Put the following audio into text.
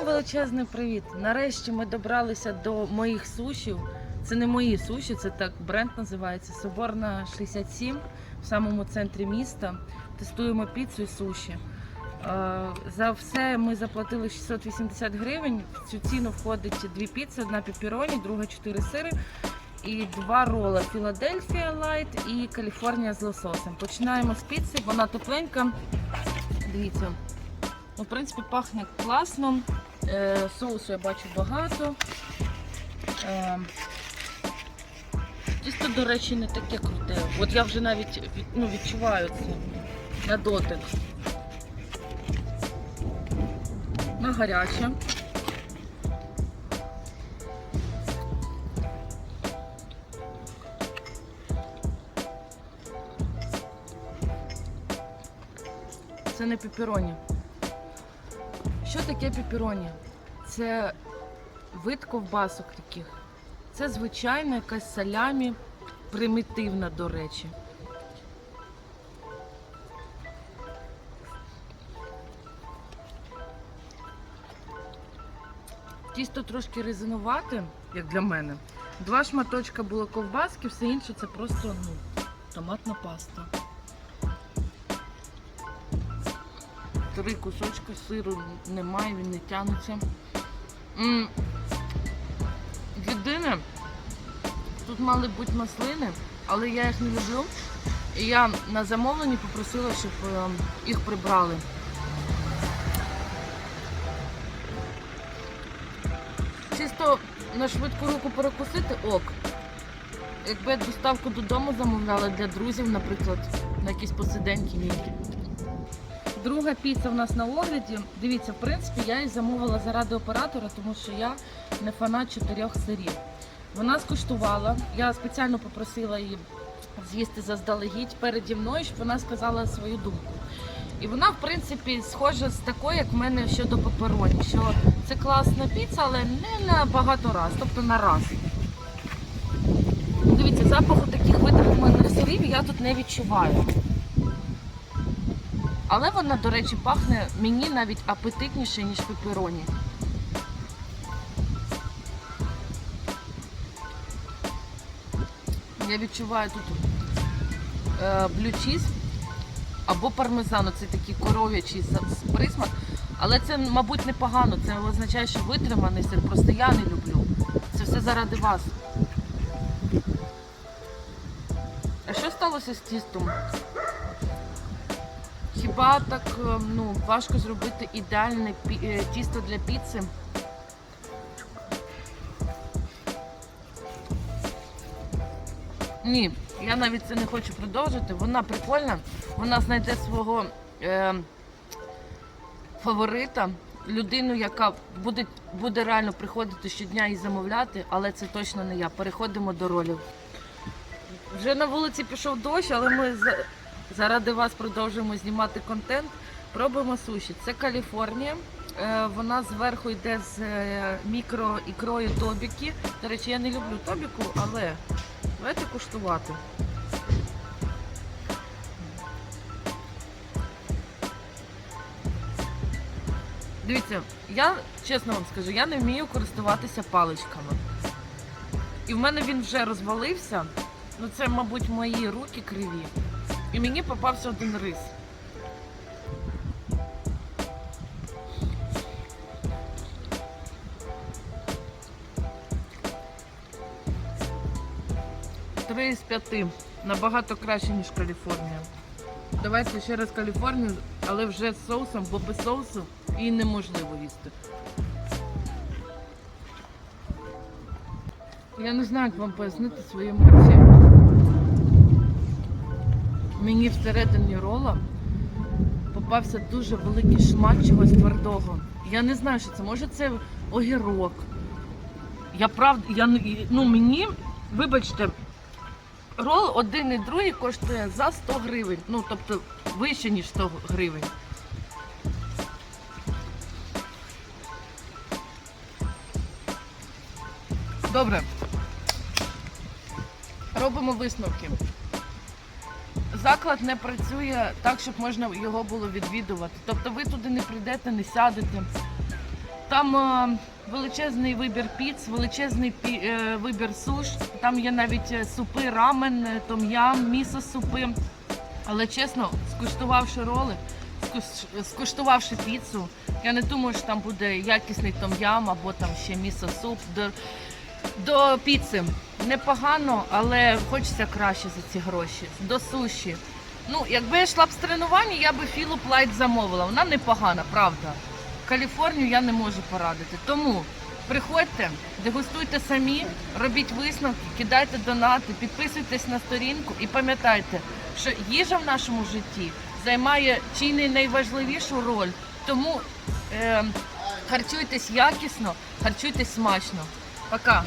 Всім величезний привіт! Нарешті ми добралися до моїх сушів. Це не мої суші, це так бренд називається Соборна 67 в самому центрі міста. Тестуємо піцу і суші. Е, За все ми заплатили 680 гривень. В цю ціну входить дві піци, одна пеппероні, друга чотири сири і два рола Філадельфія Лайт і Каліфорнія з лососем. Починаємо з піци, вона тепленька. Дивіться. Ну, в принципі, пахне класно. Е, соусу я бачу багато. Е, тісто, до речі, не таке круте. От я вже навіть ну, відчуваю це на дотик. На гаряче. Це не пеппероні. Що таке пеппероні? Це вид ковбасок таких. Це звичайна якась салямі, примітивна, до речі. Тісто трошки резинувате, як для мене. Два шматочка було ковбаски, все інше це просто ну, томатна паста. Три кусочки сиру немає, він не тягнеться. Єдине, тут мали бути маслини, але я їх не люблю. І я на замовленні попросила, щоб е, їх прибрали. Чисто на швидку руку перекусити ок. Якби я доставку додому замовляла для друзів, наприклад, на якісь посиденьки мій. Друга піца в нас на огляді. Дивіться, в принципі, я її замовила заради оператора, тому що я не фанат чотирьох сирів. Вона скуштувала. Я спеціально попросила її з'їсти заздалегідь переді мною, щоб вона сказала свою думку. І вона, в принципі, схожа з такою, як в мене щодо пепероні, що це класна піца, але не на багато раз, тобто на раз. Дивіться, запаху таких витриманих сирів я тут не відчуваю. Але вона, до речі, пахне мені навіть апетитніше, ніж пепероні. Я відчуваю тут е, блючіз або пармезану. Це такий коров'ячий присмак. Але це, мабуть, непогано. Це означає, що витриманий сир. Просто я не люблю. Це все заради вас. А що сталося з тістом? Хіба так е, ну, важко зробити ідеальне е, тісто для піци? Ні, я навіть це не хочу продовжити. Вона прикольна, вона знайде свого е, фаворита, людину, яка буде, буде реально приходити щодня і замовляти, але це точно не я. Переходимо до ролів. Вже на вулиці пішов дощ, але ми заради вас продовжуємо знімати контент. Пробуємо суші. Це Каліфорнія. Е, Вона зверху йде з е, мікроікрою тобіки. До речі, я не люблю тобіку, але давайте куштувати. Дивіться, я чесно вам скажу, я не вмію користуватися паличками. І в мене він вже розвалився. Ну це, мабуть, мої руки криві. І мені попався один рис. Три з п'яти. Набагато краще, ніж Каліфорнія. Давайте ще раз Каліфорнію, але вже з соусом, бо без соусу її неможливо їсти. Я не знаю, як вам пояснити свої емоції. Мені всередині рола попався дуже великий шмат чогось твердого. Я не знаю, що це. Може це огірок. Я правда, я ну мені, вибачте, рол один і другий коштує за 100 гривень. Ну, тобто вище, ніж 100 гривень. Добре. Робимо висновки. Заклад не працює так, щоб можна його було відвідувати. Тобто ви туди не прийдете, не сядете. Там е, величезний вибір піц, величезний пі- е, вибір суш. Там є навіть е, супи, рамен, е, том'ям, місо супи. Але чесно, скуштувавши роли, скуштувавши піцу, я не думаю, що там буде якісний том'ям або там ще місо суп. До, до піци непогано, але хочеться краще за ці гроші. До суші. Ну, якби я йшла б з тренування, я би Філуп Лайт замовила. Вона непогана, правда. Каліфорнію я не можу порадити. Тому приходьте, дегустуйте самі, робіть висновки, кидайте донати, підписуйтесь на сторінку і пам'ятайте, що їжа в нашому житті займає чи не найважливішу роль. Тому е, харчуйтесь якісно, харчуйтесь смачно. Пока!